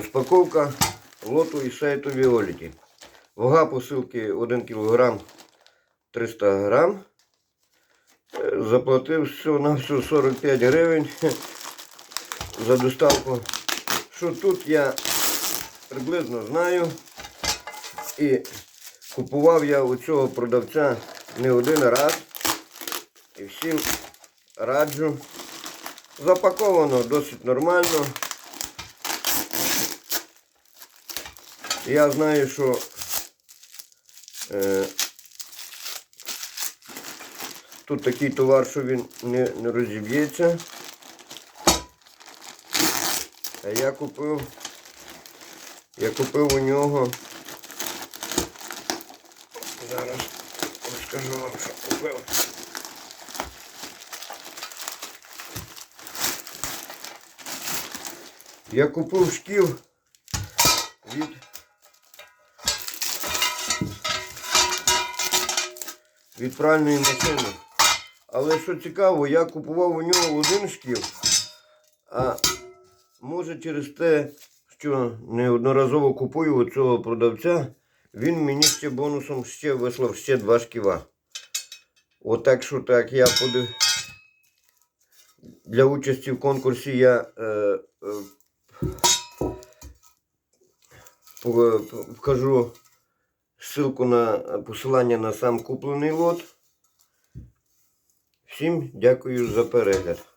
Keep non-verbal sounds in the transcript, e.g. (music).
Розпаковка лоту і сайту Віоліті. Вага посилки 1 кг 300 грам. Е, Заплатив всього на все 45 гривень (laughs) за доставку. Що тут я приблизно знаю. І купував я у цього продавця не один раз. І всім раджу. Запаковано досить нормально. Я знаю, що е, тут такий товар, що він не, не розіб'ється. А я купив, я купив у нього. Зараз розкажу вам, що купив. Я купив шкіл від від пральної машини. Але що цікаво, я купував у нього один шкіл, а може через те, що неодноразово купую у цього продавця, він мені ще бонусом ще вислав ще два шківа. Отак що так, я подив... для участі в конкурсі я е, е, по- по- вкажу ссылку на посилання на сам куплений лот. Всім дякую за перегляд.